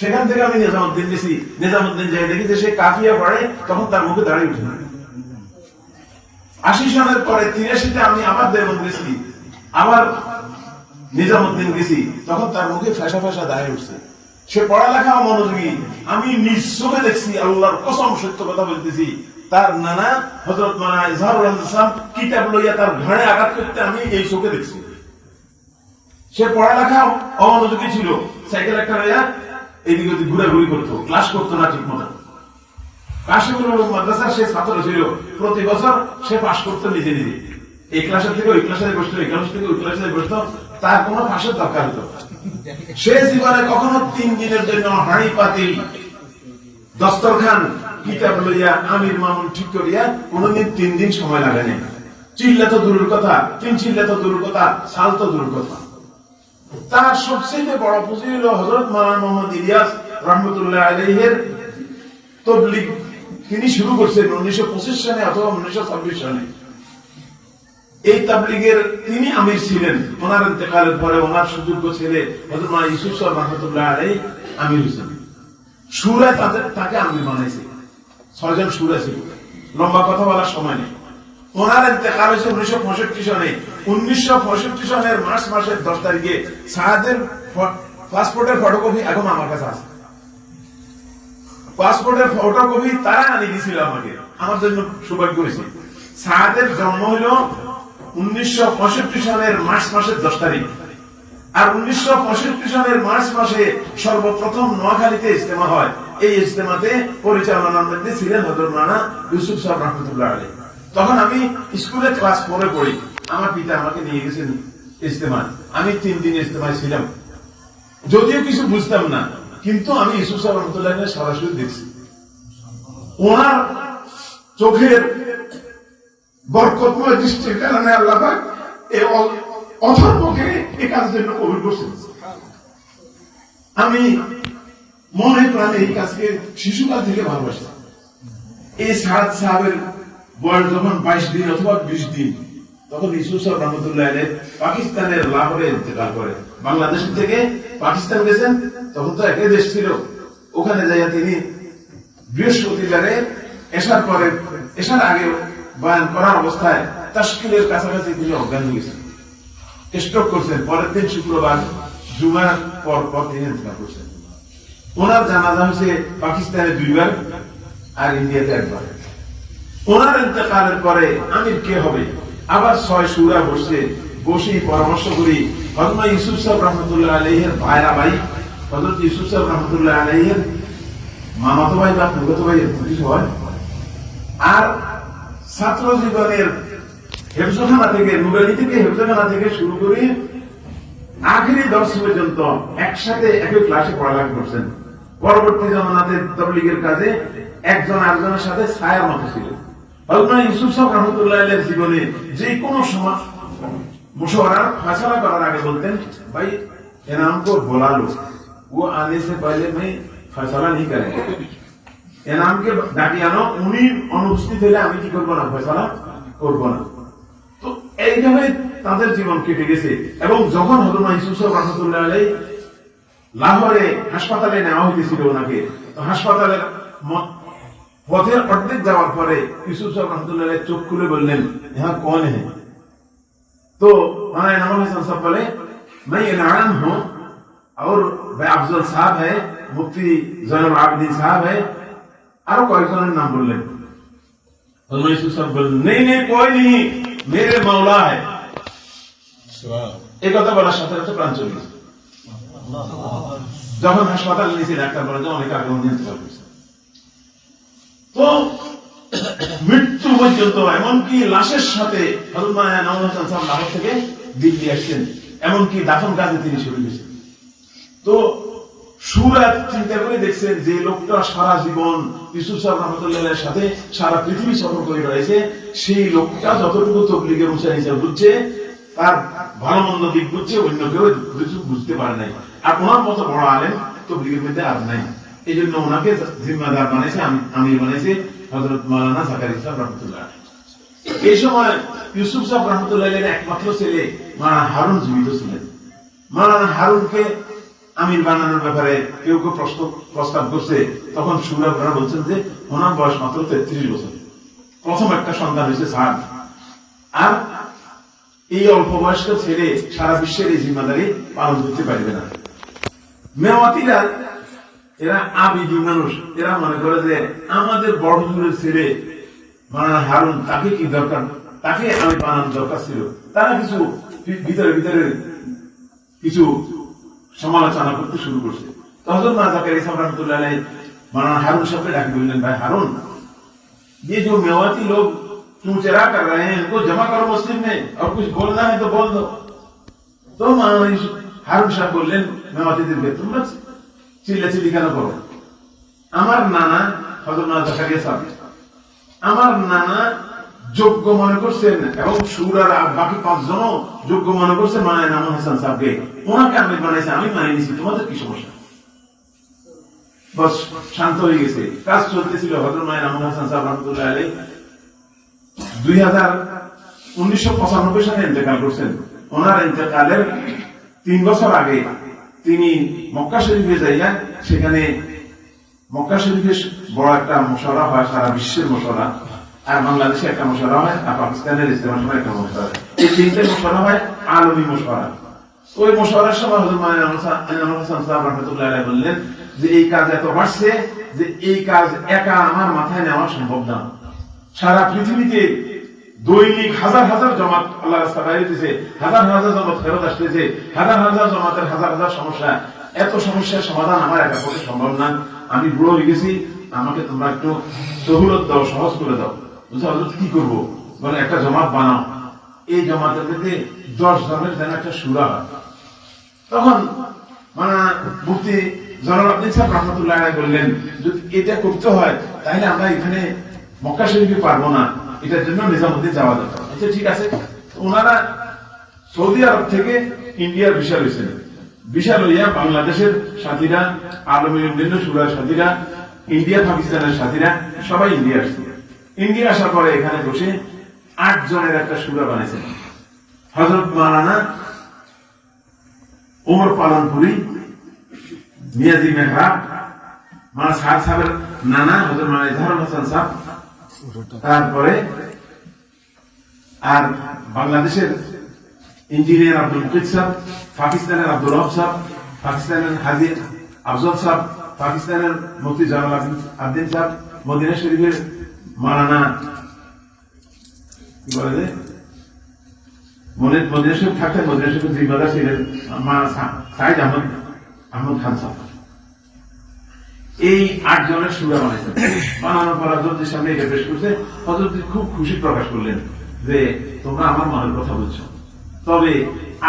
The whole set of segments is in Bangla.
সেখান থেকে আমি নিজামুদ্দিন নিজামুদ্দিন যাই দেখি যে সে পড়ে, তখন তার মুখে দাঁড়িয়ে উঠে আশি সনের পরে তিরাশিতে আমি দেবন গেছি। নিজামুদ্দিন গেছি। তখন তার মুখে দাঁড়িয়ে উঠছে। সে পড়ালেখা মনোযোগী। আমি নিজ চোখে দেখছি, আল্লাহর কসম সত্য কথা বলতেছি। তার নানা হজরত মানা ইজহারুল ইসলাম কিতাব লইয়া তার ঘাড়ে আঘাত করতে আমি এই চোখে দেখছি। সে পড়ালেখা অমনোযোগী ছিল। সাইকেল একটা লইয়া এদিকে ওদিক ঘুরাঘুরি করতো, ক্লাস করতো না ঠিক মতো কাশিমুল মাদ্রাসার সে ছাত্র ছিল, প্রতি বছর সে পাশ করতো নিজে নিজে। এই ক্লাসের থেকে ওই ক্লাসে বসতো এই ক্লাস থেকে ওই ক্লাসে তার কোনো পাশের দরকার হতো সে জীবনে কখনো তিন দিনের জন্য হাঁড়ি দস্তরখান, কিতাব লইয়া, আমির মামুন ঠিক করিয়া কোনদিন তিন দিন সময় লাগে নাই। চিল্লা তো দূরের কথা, তিন চিল্লা তো দূরের কথা, সাল তো দূরের কথা। তার সবচেয়ে বড় পুঁজি হল হজরত মালান মোহাম্মদ ইলিয়াস রহমতুল্লাহ আলহের তবলিগ। তিনি শুরু করছেন উনিশশো পঁচিশ সালে অথবা উনিশশো ছাব্বিশ সালে। এই তাবলিগের তিনি আমির ছিলেন। ওনার ইন্তেকালের পরে ওনার সুযোগ্য ছেলে হজরত মালা ইউসুফ সাহেব রহমতুল্লাহ আলাই আমির হোসেন সুরায় তাদের তাকে আমির বানাইছে। ছয়জন সুরা ছিল। লম্বা কথা বলার সময় নেই। ওনার ইন্তেকাল হয়েছে উনিশশো পঁয়ষট্টি সনে। উনিশশো পঁয়ষট্টি সনের মার্চ মাসের দশ তারিখে সাহাদের পাসপোর্টের ফটোকপি এখন আমার কাছে আছে। পাসপোর্টের ফটোকপি তারা আনি দিয়েছিল আমাকে। আমার জন্য সৌভাগ্য হয়েছে। সাহাদের জন্ম হইল উনিশশো পঁয়ষট্টি সনের মার্চ মাসের দশ তারিখ। আর উনিশশো পঁয়ষট্টি সনের মার্চ মাসে সর্বপ্রথম নোয়াখালীতে ইজতেমা হয়। এই ইজতেমাতে পরিচালনার মধ্যে ছিলেন হজরত রানা ইউসুফ সাহেব রহমতুল্লাহ আলী তখন আমি স্কুলে ক্লাস ফোরে পড়ি। আমার পিতা আমাকে নিয়ে গেছেন ইজতেমা আমি তিন দিন ইজতেমায় ছিলাম। যদিও কিছু বুঝতাম না, কিন্তু আমি সাহেব রহমতুল্লাহ সরাসরি দেখছি। ওনার চোখের বরকতময় দৃষ্টির কারণে আল্লাহ অথর্বকে এই কাজের জন্য কবুল করছেন। আমি মনে প্রাণে এই কাজকে শিশুকাল থেকে ভালোবাসতাম এই সাদ সাহেবের বয়স যখন বাইশ দিন অথবা বিশ দিন, তখন ইসুফ সাহেব রহমতুল্লাহ পাকিস্তানের লাহোরে ইন্তেকাল করে। বাংলাদেশ থেকে পাকিস্তান গেছেন, তখন তো একই দেশ ছিল। ওখানে যাইয়া তিনি বৃহস্পতিবারে এসার পরে এসার আগে বয়ান করার অবস্থায় তাস্কিলের কাছাকাছি তিনি অজ্ঞান হয়ে গেছেন। স্ট্রোক করছেন। পরের দিন শুক্রবার জুমার পর পর তিনি ইন্তেকাল করছেন। ওনার জানাজা হয়েছে পাকিস্তানে দুইবার আর ইন্ডিয়াতে একবার। ওনার ইন্তেকালের পরে আমির কে হবে? আবার ছয় সুরা বসছে। বসে পরামর্শ করি, হজরত ইউসুফ সাহেব রহমতুল্লাহ আলহের ভাইরা ভাই, হজরত ইউসুফ সাহেব রহমতুল্লাহ আলহের মামাতো ভাই বা ফুগত ভাই কিছু হয়। আর ছাত্র জীবনের হেফজখানা থেকে, নুরানি থেকে, হেফজখানা থেকে শুরু করে আখেরি দর্শ পর্যন্ত একসাথে একই ক্লাসে পড়ালেখা করছেন। পরবর্তী জমানাতে তবলিগের কাজে একজন আরেকজনের সাথে ছায়ার মতো ছিল। আল্লাহ ইউসুফ সাহেব রহমতুল্লাহ জীবনে যে কোনো করার আগে বলতেন, ভাই ও আনে সে ভাই করে ডাকি আনো, উনি অনুপস্থিত হলে আমি কি করব না, ফয়সলা করব না। তো এইভাবে তাদের জীবন কেটে গেছে। এবং যখন হলো না ইসুস রহমতুল্লাহ আলাই লাহোরে হাসপাতালে নেওয়া হইতেছিল ওনাকে হাসপাতালের পথের অর্ধেক যাওয়ার পরে ইসুফ সাহেব রহমতুল্লাহ আলাই চোখ খুলে বললেন হ্যাঁ কোন হ্যাঁ तो हमारे नमन हसन साहब बोले मैं इनाम हूँ और भाई अफजल साहब है मुफ्ती जैनब आबदीन साहब है और कोई कौन नाम बोल रहे हजरत यूसुफ साहब बोले नहीं नहीं कोई नहीं मेरे मौला है এই কথা বলার সাথে সাথে প্রাণ চলে গেছে। যখন হাসপাতালে নিয়েছে ডাক্তার বলে যে অনেক আগে উনি ইন্তেকাল করেছে। তো মৃত্যু পর্যন্ত এমনকি লাশের সাথে থেকে দিল্লি আসছেন। এমনকি দাফন কাজে তিনি শুরু করেছেন তো সুরাত চিন্তা করে দেখছেন যে লোকটা সারা জীবন ইসুফ সাহেব রহমতুল্লাহের সাথে সারা পৃথিবী সফর করে রয়েছে সেই লোকটা যতটুকু তবলিগের উৎসাহ হিসেবে বুঝছে, তার ভালো মন্দ দিক বুঝছে, অন্য কেউ বুঝতে পারে নাই। আর ওনার মতো বড় আলেন তবলিগের মধ্যে আর নাই। এই জন্য ওনাকে জিম্মাদার বানাইছে, আমি বানাইছে হজরত মালানা জাকার ইসলাম রহমতুল্লাহ এই সময় ইউসুফ সাহেব রহমতুল্লাহ একমাত্র ছেলে মারা হারুন জীবিত ছিলেন। মারানা হারুনকে আমির বানানোর ব্যাপারে কেউ কেউ প্রশ্ন প্রস্তাব করছে। তখন সুরা আপনারা বলছেন যে, ওনার বয়স মাত্র তেত্রিশ বছর। প্রথম একটা সন্তান হয়েছে সাদ। আর এই অল্প বয়স্ক ছেলে সারা বিশ্বের এই জিম্মাদারি পালন করতে পারবে না। মেওয়াতিরা এরা আবিদি মানুষ এরা মনে করে যে আমাদের বড় দূরের ছেলে মানা হারুন তাকে কি দরকার তাকে আমি বানানোর দরকার ছিল তারা কিছু ভি- ভিতরে ভিতরে কিছু সমালোচনা করতে শুরু করছে তখন না তাকে ইসলাম রহমতুল্লাহ আলাই মানানা हारून সাহেবকে ডাকে বললেন ভাই हारून ये जो मेवाती लोग चूचरा कर रहे हैं इनको जमा करो मुस्लिम में और कुछ बोलना है तो बोल दो তো মাওলানা হারুন সাহেব বললেন মেওয়াতিদেরকে তোমরা চিল্লাচিল্লি কেন করো? আমার নানা হজরত জাকারিয়া সাহেব। আমার নানা যোগ্য মনে করছেন এবং সুর আর বাকি পাঁচজনও যোগ্য মনে করছেন মানে নামুল হাসান সাহেবকে। ওনাকে আমি বানাইছি, আমি মানিয়ে নিছি, তোমাদের কি সমস্যা? বস, শান্ত হয়ে গেছে। কাজ চলতেছিল হজরত মায়ের নামুল হাসান সাহেব রহমতুল্লাহ আলী দুই হাজার উনিশশো পঁচানব্বই সালে ইন্তেকাল করছেন। ওনার ইন্তেকালের তিন বছর আগে তিনি মক্কা শরীফে যাইয়া সেখানে মক্কা শরীফে বড় একটা মশলা হয়, সারা বিশ্বের মশলা। আর বাংলাদেশে একটা মশলা হয়, আর পাকিস্তানের ইসলামের সময় একটা মশলা হয়। এই তিনটে মশলা হয় আলমী মশলা। ওই মশলার সময় সাহেব রহমতুল্লাহ বললেন যে, এই কাজ এত বাড়ছে যে, এই কাজ একা আমার মাথায় নেওয়া সম্ভব না। সারা পৃথিবীতে দৈনিক হাজার হাজার জমাত আল্লাহ রাস্তা দিয়েছে হাজার হাজার জমাত ফেরত আসতেছে, হাজার হাজার জমাতের হাজার হাজার সমস্যা। এত সমস্যার সমাধান আমার একা পক্ষে সম্ভব না। আমি বুড়ো হয়ে গেছি, আমাকে তোমরা একটু সহুলত দাও, সহজ করে দাও। বুঝছ, হজরত, কি করব? বলে, একটা জমাত বানাও। এই জমাতের মধ্যে দশ জনের যেন একটা সুরা হয়। তখন মানে মুফতি জনাব আব্দিন সাহেব রহমতুল্লাহ বললেন, যদি এটা করতে হয়, তাহলে আমরা এখানে মক্কা শরীফে পারব না। এটার জন্য নিজামুদ্দিন যাওয়া দরকার। আচ্ছা ঠিক আছে। ওনারা সৌদি আরব থেকে ইন্ডিয়ার ভিসা লইছেন। ভিসা লইয়া বাংলাদেশের সাথীরা আলমী অন্যান্য সুরার সাথীরা, ইন্ডিয়া, পাকিস্তানের সাথীরা, সবাই ইন্ডিয়া আসছে। ইন্ডিয়া আসার পরে এখানে বসে আট জনের একটা সুরা বানাইছেন। হজরত মাওলানা ওমর পালনপুরি, মিয়াজি মেহরা মানে সাদ সাহেবের নানা হজরত মানে ইজহারুল হাসান সাহেব তারপরে আর বাংলাদেশের ইঞ্জিনিয়ার আব্দুল মুকিদ সাহেব পাকিস্তানের আব্দুল রব সাহেব পাকিস্তানের হাজি আফজল সাহেব পাকিস্তানের মুফতি জালাল আব্দিন- সাহেব মদিনা শরীফের মারানা কি বলে মনে মদিনা শরীফ থাকতেন, মদিনা শরীফের জিম্মাদার ছিলেন মা- সাইদ আহমদ আহমদ খান সাহেব এই আট জনের সুরা বানাইছেন বানানোর পর হজরতের সামনে এটা পেশ করছে। হজরত খুব খুশি প্রকাশ করলেন যে, তোমরা আমার মনের কথা বলছো। তবে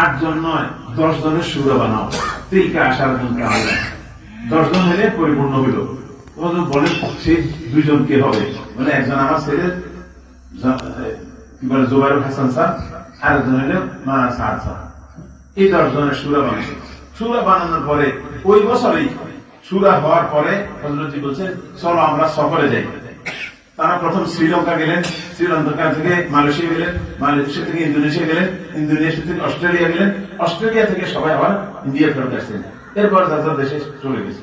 আট জন নয় দশ জনের সুরা বানাও। তিলকা আসার জনকে আলাদা দশ জন হলে পরিপূর্ণ হইল। হজরত বলেন সেই দুইজন কে হবে? মানে একজন আমার ছেলে কি বলে, জোবাইর হাসান স্যার। আর একজন হলে সাদ স্যার। এই দশ জনের সুরা বানাইছে সুরা বানানোর পরে ওই বছরেই সুরা হওয়ার পরে হজরতজি বলছেন চলো আমরা সফরে যাই। তারা প্রথম শ্রীলঙ্কা গেলেন, শ্রীলঙ্কা থেকে মালয়েশিয়া গেলেন, মালয়েশিয়া থেকে ইন্দোনেশিয়া গেলেন, ইন্দোনেশিয়া থেকে অস্ট্রেলিয়া গেলেন, অস্ট্রেলিয়া থেকে সবাই আবার ইন্ডিয়া ফেরত আসছেন এরপর যার দেশে চলে গেছে।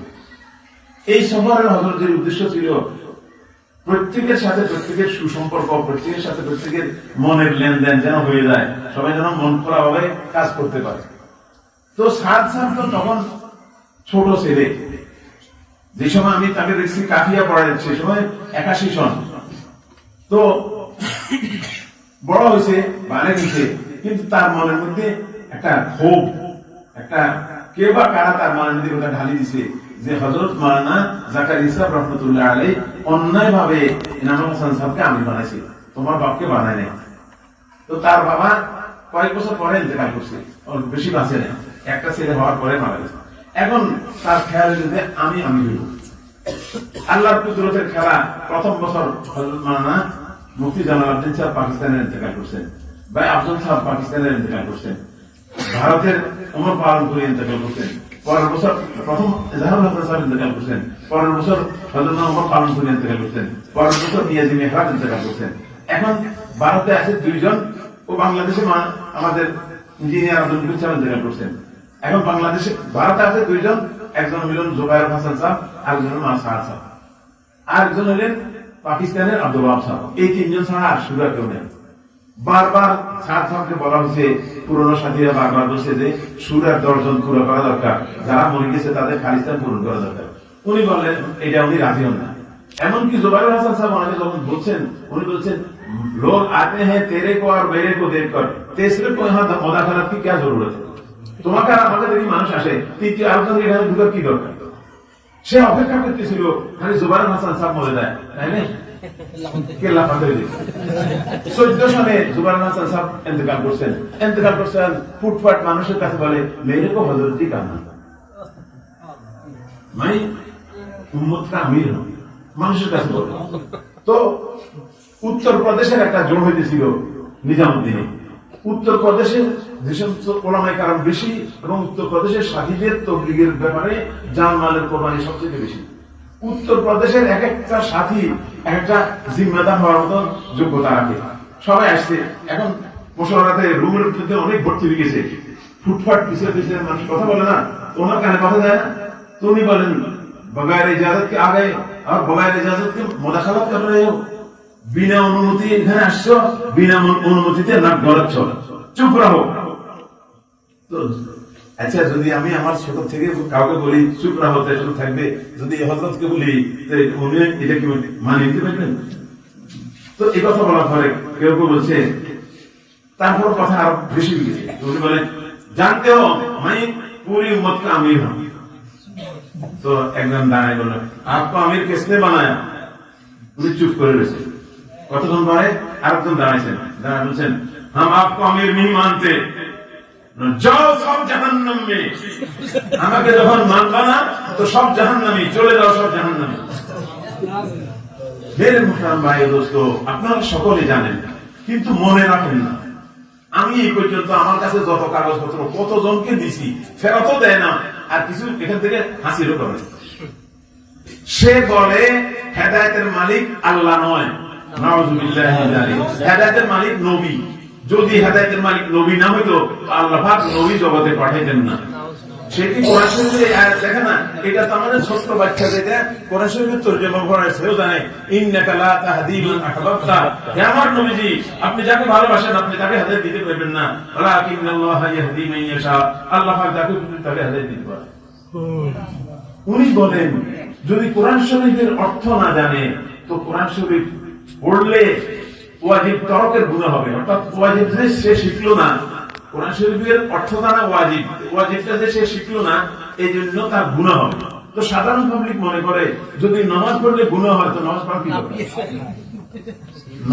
এই সফরের হজরতের উদ্দেশ্য ছিল প্রত্যেকের সাথে প্রত্যেকের সুসম্পর্ক, প্রত্যেকের সাথে প্রত্যেকের মনের লেনদেন যেন হয়ে যায়, সবাই যেন মন খোলা ভাবে কাজ করতে পারে। তো সাদ সাহেব তো তখন ছোট ছেলে। যে সময় আমি তাকে দেখছি কাফিয়া পড়াই সে সময় একাশি সন। তো বড় হয়েছে, বালে গেছে, কিন্তু তার মনের মধ্যে একটা ক্ষোভ, একটা কে বা কারা তার মনের মধ্যে ওটা ঢালি দিছে যে হজরত মারানা জাকার ইসাব রহমতুল্লাহ আলাই অন্যায় ভাবে ইনামুল হাসান সাহেবকে আমি বানাইছি, তোমার বাপকে বানায় নাই। তো তার বাবা কয়েক বছর পরে ইন্তেকাল করছে বেশি বাঁচে না একটা ছেলে হওয়ার পরে মারা গেছে। এখন তার খেয়াল যে আমি আমি হইব। আল্লাহর কুদরতের খেলা প্রথম বছর হজরত মানা মুফতি জামাল আব্দিন সাহেব পাকিস্তানের ইন্তেকাল করছেন ভাই আফজল সাহেব পাকিস্তানের ইন্তেকাল করছেন, ভারতের অমর পালন করে ইন্তেকাল করছেন, পরের বছর প্রথম জাহারুল হাসান সাহেব ইন্তেকাল করছেন, পরের বছর হজরত অমর পালন করে ইন্তেকাল করছেন, পরের বছর নিয়াজি মেহরাজ ইন্তেকাল করছেন। এখন ভারতে আছে দুইজন ও বাংলাদেশে আমাদের ইঞ্জিনিয়ার আব্দুল সাহেব ইন্তেকাল করছেন। এখন বাংলাদেশে ভারতে আছে দুইজন একজন হলেন জুবাইর হাসান সাহ আরেকজন হলেন সাহার সাহ আরেকজন হলেন পাকিস্তানের আব্দুল ওয়াহাব সাহ এই তিনজন ছাড়া আর সুরা কেউ নেই বারবার সাদ সাহকে বলা হয়েছে পুরনো সাথীরা বারবার বলছে যে সুরার দর্জন পুরো করা দরকার যারা মরে গেছে তাদের খালিস্তান পূরণ করা দরকার উনি বললেন এটা উনি রাজি হন না এমনকি জুবাইর হাসান সাহেব ওনাকে যখন বলছেন উনি বলছেন লোক আতে হ্যাঁ তেরে কো আর মেরে কো দেখ কর তেসরে কো यहाँ मुदाखलत की क्या जरूरत है তোমাকে আর আমাকে দেখি মানুষ আসে, তৃতীয় আলোচনা এখানে ঢুকার কি দরকার? সে অপেক্ষা করতেছিল, খালি জুবাইর হাসান সাহেব মরে যায় তাই না? ইন্তেকাল করছেন। ফুটফাট মানুষের কাছে বলে মানে মানুষের তো উত্তর প্রদেশের একটা জোর হইতেছিল নিজামুদ্দিনে। উত্তর প্রদেশে কারণ বেশি এবং উত্তর উত্তরপ্রদেশের সাহিদের তবলিগের ব্যাপারে জানমালের কোরবানি সবচেয়ে বেশি। উত্তর প্রদেশের এক একটা সাথী একটা জিম্মেদার হওয়ার মতন যোগ্যতা রাখে সবাই আসছে। এখন মোশারাতে রুমের ভিতরে অনেক ভর্তি হয়ে ফুটফাট পিছিয়ে পিছিয়ে মানুষ কথা বলে না। ওনার কানে কথা যায় না। তো উনি বলেন বগায়ের ইজাজতকে আগে আর বগায়ের ইজাজতকে মোদাখালত কর রহে বিনা অনুমতি এখানে আসছো, বিনা অনু- অনুমতিতে নাক গলাচ্ছ। চুপ রাহো। তো আচ্ছা যদি আমি আমার ছোট থেকে কাউকে বলি, চুপ তাই চুপ থাকবে। যদি হজরতকে বলি উনি এটা কি মানে নিতে পারবেন? তো এই কথা বলার পরে কেউ কেউ বলছে, তারপর কথা আরও বেশি গেছে। উনি বলেন, জানতে হো আমি পুরি উম্মত কা আমির হুম তো একজন দাঁড়ায় বলল আপকো আমির কিসনে বানায়া? উনি চুপ করে রয়েছে কতক্ষণ পরে? আরেকজন দাঁড়ায় বলছেন, হাম আমির नहीं মানতে। আমাকে যখন মানবা না, তো সব চলে যাও সব ভাই দোস্ত, আপনারা সকলে জানেন, কিন্তু মনে রাখেন না। আমি এই পর্যন্ত আমার কাছে যত কাগজপত্র, কতজনকে দিছি, ফেরতও দেয় না, আর কিছু এখান থেকে হাসিরও করে সে বলে, হেদায়তের মালিক আল্লাহ নয়। হেদায়েতের মালিক নবী। যদি হেদায়েতের মালিক নবী না হইতো, আল্লাহ নবী জগতে পাঠাইতেন না। আপনি যাকে ভালোবাসেন, আপনি তাকে হেদায়েত দিতে পারবেন না। আল্লাহ তাকে হেদায়েত দিতে পারে। উনি বলেন, যদি কোরআন শরীফের অর্থ না জানে, তো কোরআন শরীফ পড়লে ওয়াজিব, তরকের গুণা হবে। অর্থাৎ ওয়াজিব যে সে শিখলো না, কোরআন শরীফের অর্থ জানা ওয়াজিব, ওয়াজিবটা যে সে শিখলো না এই জন্য তার গুণা হবে। তো সাধারণ পাবলিক মনে করে, যদি নামাজ পড়লে গুণা হয়, তো নামাজ পড়া কি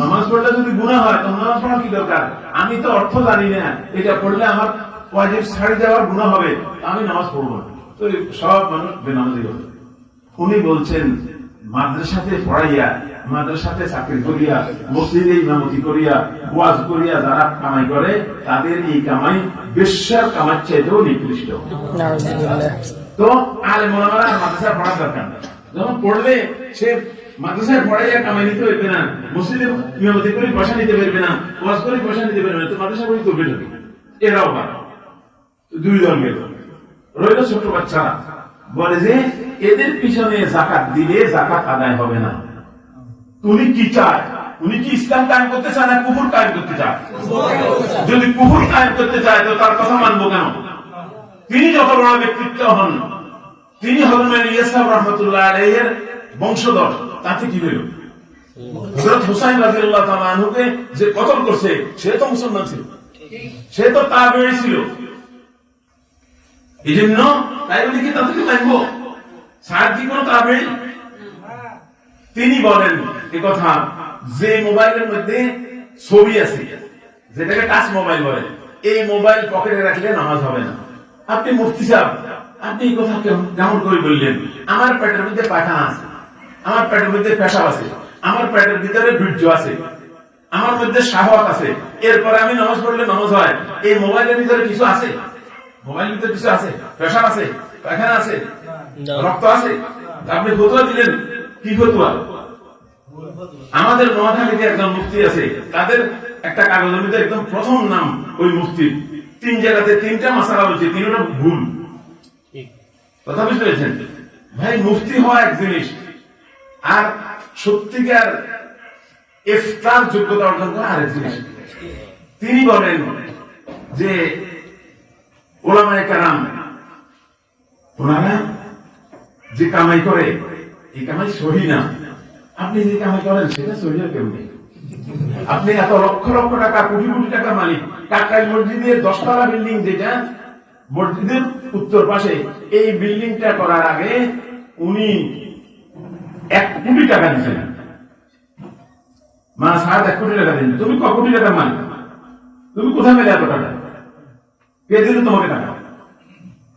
নামাজ পড়লে যদি গুণা হয়, তো নামাজ পড়া কি দরকার? আমি তো অর্থ জানি না, এটা পড়লে আমার ওয়াজিব ছাড়ি দেওয়ার গুণা হবে আমি নামাজ পড়ব তো সব মানুষ বেনামাজি হবে উনি বলছেন, মাদ্রাসাতে পড়াইয়া মাদ্রাসাতে চাকরি করিয়া মসজিদে ইমামতি করিয়া ওয়াজ করিয়া যারা কামাই করে তাদের এই কামাই বিশ্বের কামার চাইতেও নিকৃষ্ট। তো আলে মোলামারা মাদ্রাসায় পড়ার দরকার যখন পড়বে সে মাদ্রাসায় পড়াইয়া কামাই নিতে পারবে না মসজিদে ইমামতি করে পয়সা নিতে পারবে না ওয়াজ করে পয়সা নিতে পারবে না তো মাদ্রাসা করে করবে না এরাও পারে। দুই দল গেল রইল ছোট বাচ্চারা। বলে যে এদের পিছনে জাকাত দিলে জাকাত আদায় হবে না। উনি কি চায়? উনি কি ইসলাম কায়েম করতে চায় না কুকুর কায়েম করতে চায়? যদি কুকুর কায়েম করতে চায়, তো তার কথা মানবো কেন? তিনি যত বড় ব্যক্তিত্ব হন, তিনি হজরত ইয়াসাব রহমতুল্লাহ আলাইহির বংশধর। তাতে কি হইল হযরত হুসাইন রাদিয়াল্লাহু তাআলা আনহুকে যে কতল করছে, সে তো মুসলমান ছিল। সে তো তাবেঈ ছিল। এই তাই বলি কি তাদেরকে মানবো? সাদ কি কোনো তাবেঈ? তিনি বলেন কথা যে মোবাইলের মধ্যে ছবি আছে যেটাকে টাচ মোবাইল বলে এই মোবাইল পকেটে রাখলে নামাজ হবে না। আপনি মুফতি সাহেব আপনি এই কথা কেমন করে বললেন আমার পেটের মধ্যে পায়খানা আছে আমার পেটের মধ্যে পেশাব আছে আমার পেটের ভিতরে বীর্য আছে আমার মধ্যে সাহস আছে এরপরে আমি নামাজ পড়লে নামাজ হয় এই মোবাইলের ভিতরে কিছু আছে? মোবাইলের ভিতরে কিছু আছে? পেশাব আছে? পায়খানা আছে? রক্ত আছে? আপনি ফতুয়া দিলেন? কি ফতুয়া? আমাদের নোয়াখালীতে একজন মুফতি আছে তাদের একটা কাগজের মধ্যে একদম প্রথম নাম ওই মুফতির তিন জায়গাতে তিনটা মশালা হচ্ছে তিনটা ভুল। কথা বুঝতে পেরেছেন? ভাই মুফতি হওয়া এক জিনিস আর সত্যিকার ইফতার যোগ্যতা অর্জন করা আরেক জিনিস। তিনি বলেন যে ওলামায়ে কারাম ওনারা যে কামাই করে এই কামাই সহি না। আপনি যে কামাই করেন, সেটা না কেউ নেই। আপনি এত লক্ষ লক্ষ টাকা, কোটি কোটি টাকা মালিক কাকাই মসজিদের দশতলা বিল্ডিং যেটা, মসজিদের উত্তর পাশে, এই বিল্ডিংটা করার আগে উনি এক কোটি টাকা দিচ্ছেন মা সাত এক কোটি টাকা দিন তুমি ক কোটি টাকা মালিক? তুমি কোথায় পেলে এত টাকা? কে দিল তোমাকে টাকা?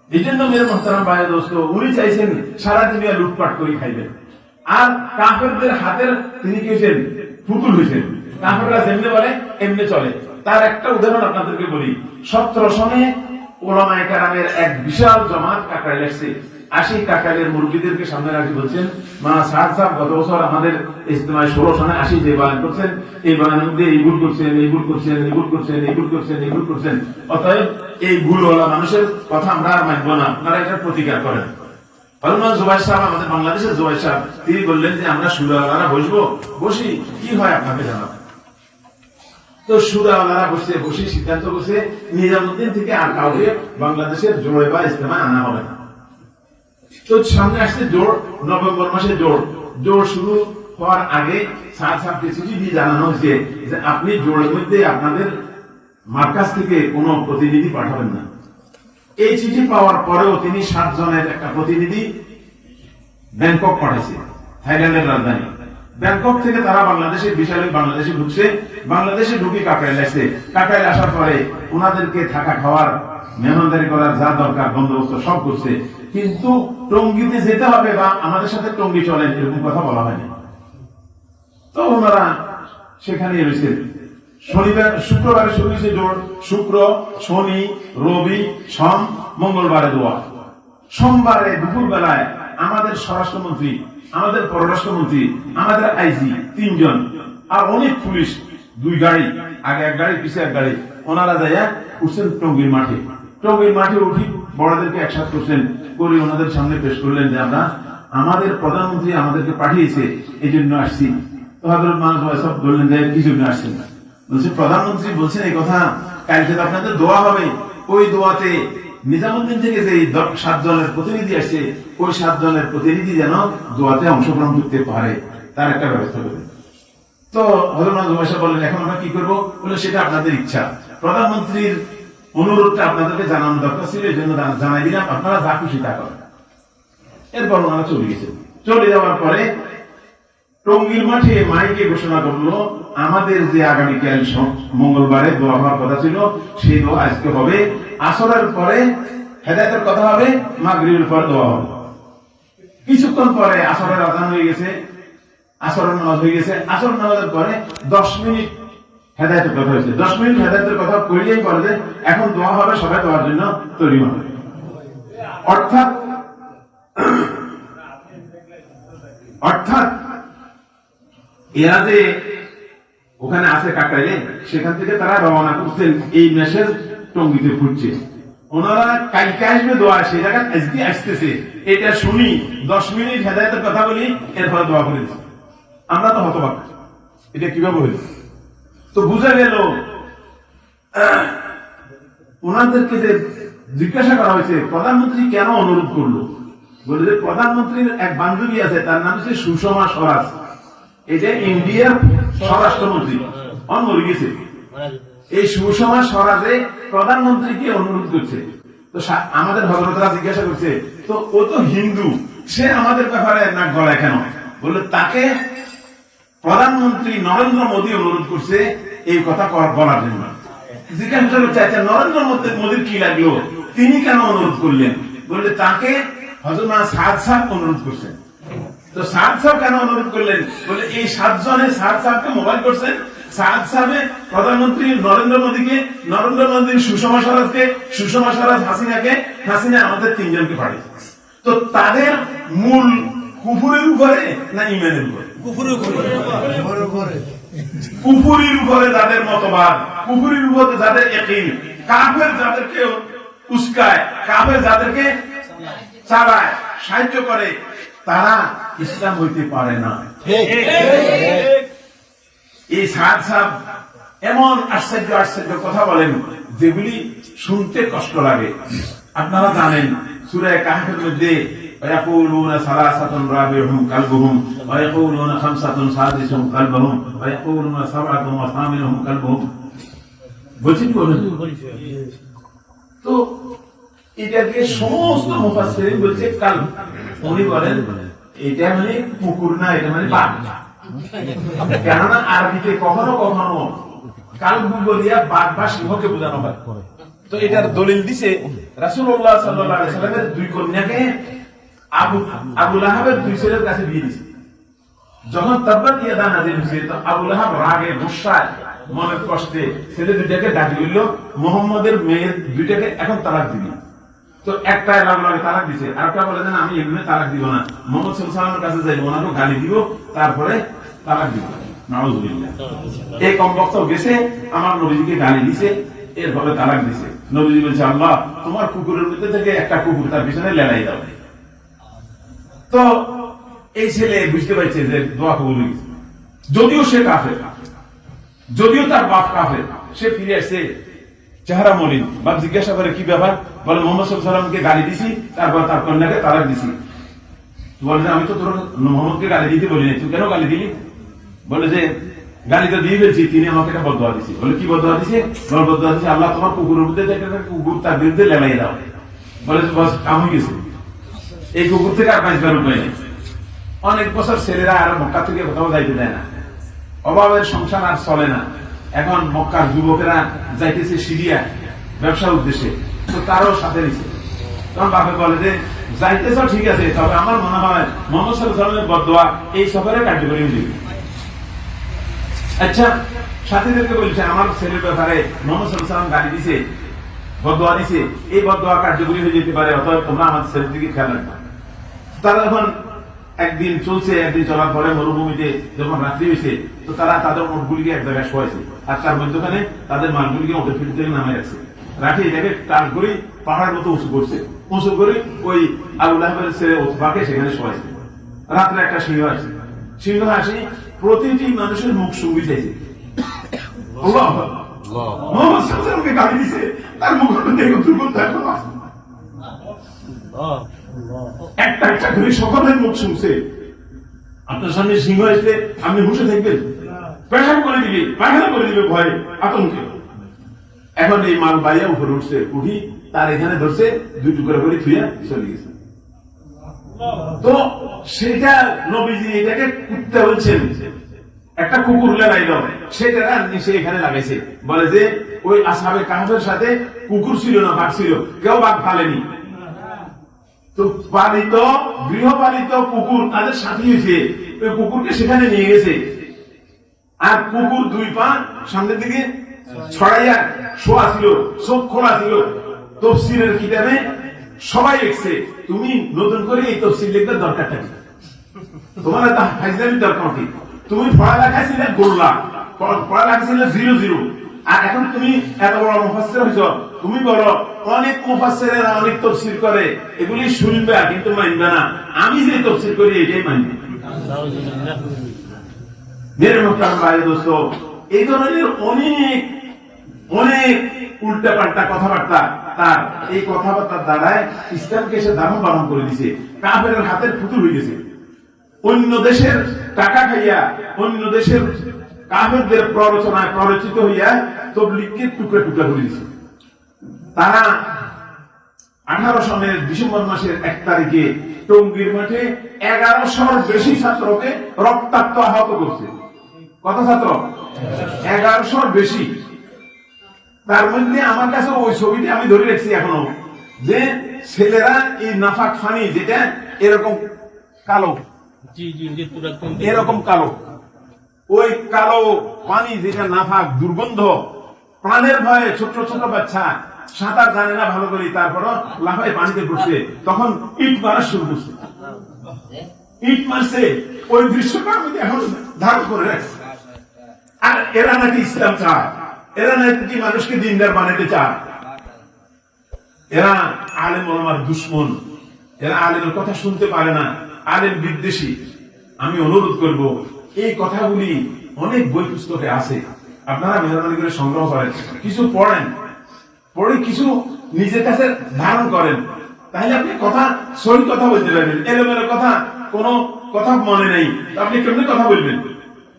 এই জন্য মেয়ের মোহতারাম ভাই দোস্ত, উনি চাইছেন সারা দুনিয়া লুটপাট করে খাইবেন আর কাফেরদের হাতের তিনি কি হয়েছেন? পুতুল হয়েছেন। কাফেররা যেমনি বলে এমনি চলে। তার একটা উদাহরণ আপনাদেরকে বলি। সতেরো সনে ওলামায় কারামের এক বিশাল জমাত কাকায় লেগছে আশি কাকালের মুরগিদেরকে সামনে রাখি বলছেন, মা সাত সাত গত বছর আমাদের ইজতেমায় ষোলো সনে আশি যে বয়ান করছেন, এই বয়ানের মধ্যে এই ভুল করছেন, এই ভুল করছেন, এই ভুল করছেন, এই ভুল করছেন, এই ভুল করছেন। অতএব এই ভুলওয়ালা মানুষের কথা আমরা আর মানবো না। আপনারা এটা প্রতিকার করেন। আমাদের বাংলাদেশের সাহেব, তিনি বললেন যে আমরা সুরাওয়ালারা বসবো, বসি, কি হয় আপনাকে জানাব তো সুরাওয়ালারা বসে বসে, সিদ্ধান্ত নিজামুদ্দিন থেকে আর কাউকে বাংলাদেশের জোড়ে বা ইস্তেমা আনা হবে না। তো সামনে আসছে জোর, নভেম্বর মাসে জোর। জোর শুরু হওয়ার আগে সাত সাতকে চিঠি দিয়ে জানানো হয়েছে যে আপনি জোরের মধ্যে আপনাদের মার্কাজ থেকে কোনো প্রতিনিধি পাঠাবেন না। এই চিঠি পাওয়ার পরেও তিনি সাত জনের একটা প্রতিনিধি ব্যাংকক পাঠাইছে, থাইল্যান্ডের রাজধানী। ব্যাংকক থেকে তারা বাংলাদেশের বিশাল বাংলাদেশে ঢুকছে। বাংলাদেশে ঢুকে কাকাইল আসছে কাকাইল আসার পরে ওনাদেরকে থাকা খাওয়ার, মেহমানদারি করার যা দরকার, বন্দোবস্ত সব করছে। কিন্তু টঙ্গিতে যেতে হবে বা আমাদের সাথে টঙ্গি চলেন, এরকম কথা বলা হয়নি। তো ওনারা সেখানে রয়েছে শনিবার, শুক্রবারে হয়েছে জোর। শুক্র, শনি, রবি, সোম, মঙ্গলবারে দোয়া। সোমবারে দুপুর বেলায় আমাদের স্বরাষ্ট্রমন্ত্রী, আমাদের পররাষ্ট্রমন্ত্রী, আমাদের আইজি তিনজন আর অনেক পুলিশ, দুই গাড়ি, আগে এক গাড়ি পিছিয়ে এক গাড়ি, ওনারা যাইয়া উঠছেন টঙ্গির মাঠে। টঙ্গির মাঠে উঠি বড়দেরকে একসাথে করছেন করে ওনাদের সামনে পেশ করলেন যে আমরা আমাদের প্রধানমন্ত্রী আমাদেরকে পাঠিয়েছে এই জন্য আসছি। তো হজরত মানুষ বললেন যে কি জন্য আসছেন বলছে, প্রধানমন্ত্রী বলছেন এই কথা কালকে তো আপনাদের দোয়া হবে। ওই দোয়াতে নিজামুদ্দিন থেকে যে সাত জনের প্রতিনিধি আসছে, ওই সাত জনের প্রতিনিধি যেন দোয়াতে অংশগ্রহণ করতে পারে, তার একটা ব্যবস্থা করবেন। তো হজরত জুমাইশা বললেন, এখন আমরা কি করব? বলে সেটা আপনাদের ইচ্ছা। প্রধানমন্ত্রীর অনুরোধটা আপনাদেরকে জানানো দরকার ছিল, এই জন্য জানাই দিলাম। আপনারা যা খুশি তা করেন। এরপর ওনারা চলে গেছেন। চলে যাওয়ার পরে টঙ্গীর মাঠে মাইকে ঘোষণা করল, আমাদের যে আগামীকাল মঙ্গলবারে দোয়া হওয়ার কথা ছিল, সেই দোয়া আজকে হবে। আসরের পরে হেদায়তের কথা হবে, মাগরিবের পর দোয়া হবে। কিছুক্ষণ পরে আসরের আজান হয়ে গেছে, আসরের নামাজ হয়ে গেছে। আসর নামাজের পরে দশ মিনিট হেদায়তের কথা হয়েছে। দশ মিনিট হেদায়তের কথা কইলেই পরে যে, এখন দোয়া হবে, সবাই দোয়ার জন্য তৈরি হবে। অর্থাৎ অর্থাৎ এরা যে ওখানে আছে কাকাইলে সেখান থেকে তারা রওনা করছেন এই মেসেজ টঙ্গিতে ফুটছে ওনারা কালকে আসবে দোয়া জায়গায় আজকে আসতেছে। এটা শুনি দশ মিনিট হেদায়তের কথা বলি, এরপরে দোয়া আমরা তো হতবাক। এটা কীভাবে তো বুঝা গেল, ওনাদেরকে যে জিজ্ঞাসা করা হয়েছে, প্রধানমন্ত্রী কেন অনুরোধ করল? বলে যে প্রধানমন্ত্রীর এক বান্ধবী আছে, তার নাম হচ্ছে সুষমা স্বরাজ। এটা ইন্ডিয়ার স্বরাষ্ট্রমন্ত্রী। অন মরে গেছে। এই সুষমা স্বরাজে প্রধানমন্ত্রীকে অনুরোধ করছে। তো আমাদের ভদ্রতারা জিজ্ঞাসা করছে, তো ও তো হিন্দু, সে আমাদের ব্যাপারে নাক গলায় কেন? বলল, তাকে প্রধানমন্ত্রী নরেন্দ্র মোদী অনুরোধ করছে এই কথা বলার জন্য। জিজ্ঞাসা করছে আচ্ছা নরেন্দ্র মোদী মোদীর কি লাগল? তিনি কেন অনুরোধ করলেন? বললে, তাকে হজরত সাদ সাহেব অনুরোধ করছেন। তো সাদ সাহেব কেন অনুরোধ করলেন? বলে এই সাতজনে সাদ সাহেবকে মোবাইল করছেন। সাদ সাহেবে প্রধানমন্ত্রী নরেন্দ্র মোদীকে নরেন্দ্র মোদী সুষমা স্বরাজকে সুষমা স্বরাজ হাসিনাকে হাসিনা আমাদের তিনজনকে পাঠিয়েছে। তো তাদের মূল কুফুরের উপরে না ইমানের উপরে? কুফুরির উপরে। যাদের মতবাদ কুফুরির উপরে যাদের একই কাফের যাদেরকে উস্কায় কাফের যাদেরকে চালায় সাহায্য করে তারা ইসলাম হইতে পারে না এই সাদ সাহ এমন আশ্চর্য আশ্চর্য কথা বলেন যেগুলি শুনতে কষ্ট লাগে আপনারা জানেন সুরায় কাহাফের মধ্যে ويقولون ثلاثة رابعهم كلبهم ويقولون خمسة سادسهم كلبهم ويقولون سبعة وثامنهم كلبهم বলছেন কি বলেন? তো এটাকে সমস্ত বলছে কাল। উনি বলেন, এটা মানে কুকুর না, এটা মানে কেননা আরবিতে কখনো কখনো বাঘ বা সিংহকে বোঝানো হয়। তো এটার দলিল দিছে সাল্লাল্লাহু সাল্লামের দুই কন্যাকে আবু আবু লাহাবের দুই ছেলের কাছে দিছে। যখন তাব্বাত তো আবু লাহাব রাগে গুসায় মনের কষ্টে ছেলে দুইটাকে ডাকি দিল, মোহাম্মদের মেয়ের দুইটাকে এখন তালাক দিবি। তো একটা এলাম লাগে তালাক দিছে। আর একটা বলে আমি এগুলো তালাক দিব না। মোহাম্মদ সাল্লামের কাছে যাই ওনাকে গালি দিব, তারপরে তালাক দিব। এই কমবক্ত গেছে, আমার নবীজিকে গালি দিছে দিছে। নবীজি বলছে, আল্লাহ, তোমার কুকুরের মধ্যে থেকে একটা কুকুর তার পিছনে লেলাই দাও। তো এই ছেলে বুঝতে পারছে যে দোয়া কবুল যদিও সে কাফে যদিও তার বাপ কাফে সে ফিরে আসছে চেহারা মলিন। বাপ জিজ্ঞাসা করে, কি ব্যাপার? বলে, মোহাম্মদ সাল্লামকে গালি দিছি, তারপর তার কন্যাকে তালাক দিছি। বলে যে, আমি তো তোর মোহাম্মদকে গালি দিতে বলিনি তুই কেন গালি দিলি? বলে যে, গালি তো দিয়ে ফেলছি, তিনি আমাকে একটা বদয়া দিছে। বলে, কি বদয়া দিছে? বলে বদয়া দিছে, আল্লাহ তোমার কুকুরের মধ্যে কুকুর তার বিরুদ্ধে লেলাই দাও। বলে যে, বস, কাম হয়ে গেছে। এই কুকুর থেকে আর বাঁচবার উপায় নেই অনেক বছর ছেলেরা আর মক্কা থেকে কোথাও যাইতে দেয় না। অভাবের সংসার আর চলে না। এখন মক্কার যুবকেরা যাইতেছে সিরিয়া, ব্যবসার উদ্দেশ্যে। তো তারও সাথে নিছে। তখন বাপে বলে যে, যাইতেছ, ঠিক আছে, তবে আমার মনে হয় মোহাম্মদ সাল্লামের বদোয়া এই সফরে কার্যকরী হয়ে যাবে। আচ্ছা সাথীদেরকে বলছে, আমার ছেলের ব্যাপারে মোহাম্মদ সাল্লাম গাড়ি দিছে, বদোয়া দিছে, এই বদোয়া কার্যকরী হয়ে যেতে পারে, অতএব তোমরা আমার ছেলের দিকে খেয়াল রাখবে। তারা যখন একদিন চলছে, একদিন চলার পরে মরুভূমিতে যখন রাত্রি হয়েছে, তো তারা তাদের উঠগুলিকে এক জায়গায় শোয়াইছে। আর তার মধ্যখানে তাদের মালগুলিকে ওদের ফিল্ড থেকে নামে রাখছে। রাখে এটাকে টান করে পাহাড়ের মতো উঁচু করছে। উঁচু করে ওই আবুল আহমেদ ছেলে ওতফাকে সেখানে শোয়াইছে। রাত্রে একটা সিংহ আসে। সিংহ আসে, প্রতিটি মানুষের মুখ সুবি চাইছে আছে। একটা একটা করে সকলের মুখ শুনছে। আপনার সামনে সিংহ আসলে আপনি বসে থাকবেন। পেশাব করে দিবে পায়খানা করে দিবে ভয়ে, আতঙ্কে। এখন এই মাল বাইয়া উপরে উঠছে, উঠি, তার এখানে ধরছে, দুই টুকরা করে থুইয়া চলে গেছে। তো সেটা নবীজি এটাকে কুত্তা বলছেন। একটা কুকুর লাগাইল, সেটা সে এখানে লাগাইছে। বলে যে, ওই আসাবে কাহাবের সাথে কুকুর ছিল না, বাঘ ছিল, কেউ বাঘ পালেনি। তো পালিত, গৃহপালিত কুকুর তাদের সাথে হয়েছে। ওই কুকুরকে সেখানে নিয়ে গেছে। আর কুকুর দুই পা, সামনের দিকে ছড়াইয়া শোয়া ছিল, চোখ খোলা ছিল। তফসিলের কিতাবে সবাই লিখছে তুমি নতুন করে এই তফসিল লিখতে দরকারটা কি? তোমার দরকার তুমি পড়ালেখা ছিলে গোল্লা পড়ালেখা ছিলে জিরো জিরো। আর এখন তুমি এত বড় তুমি বলো অনেক অনেক তফসির করে, এগুলি শুনবে কিন্তু মানবে না। আমি যে তফসিল করি, এটাই মানবে। মেরে মোহতারাম ভাই দোস্ত। এই ধরনের অনেক অনেক উল্টা পাল্টা কথাবার্তা তার এই কথাবার্তার দ্বারায় ইসলামকে সে দাম পালন করে দিছে। কাফের হাতের ফুতুল হয়ে গেছে। অন্য দেশের টাকা খাইয়া, অন্য দেশের কাফেরদের প্ররোচনায় প্ররোচিত হইয়া তবলিগকে টুকরা টুকরা করে দিছে। তারা আঠারো সনের ডিসেম্বর মাসের এক তারিখে টঙ্গীর মাঠে এগারোশোর বেশি ছাত্রকে রক্তাক্ত আহত করছে। কত ছাত্র? এগারোশোর বেশি। তার মধ্যে আমার কাছে ওই ছবিটি আমি ধরে রেখেছি এখনও। যে ছেলেরা এই নাফাক ফানি যেটা এরকম কালো। এরকম কালো। ওই কালো পানি যেটা নাফাক দুর্গন্ধ প্রাণের ভয়ে ছোট ছোট বাচ্চা সাঁতার জানে না ভালো করে তারপরও লাফায় পানিতে ঘুরছে। তখন ইট মারা শুরু করছে। ইট মারছে। ওই দৃশ্যটা আমি এখন ধারণ করে রাখছি। আর এরা নাকি ইসলাম চায়। এরা নাকি মানুষকে দিনদার বানাতে চায়? এরা আলেম ওলামার দুশ্মন। এরা আলেমের কথা শুনতে পারে না। আলেম বিদ্বেষী। আমি অনুরোধ করব, এই কথাগুলি অনেক বই পুস্তকে আছে। আপনারা মেহরবানি করে সংগ্রহ করেন। কিছু পড়েন। পড়ে কিছু নিজের কাছে ধারণ করেন। তাহলে আপনি কথা, সহি কথা বলতে পারবেন। এলোমেলো কথা কোনো কথা মনে নেই। আপনি কেমনি কথা বলবেন?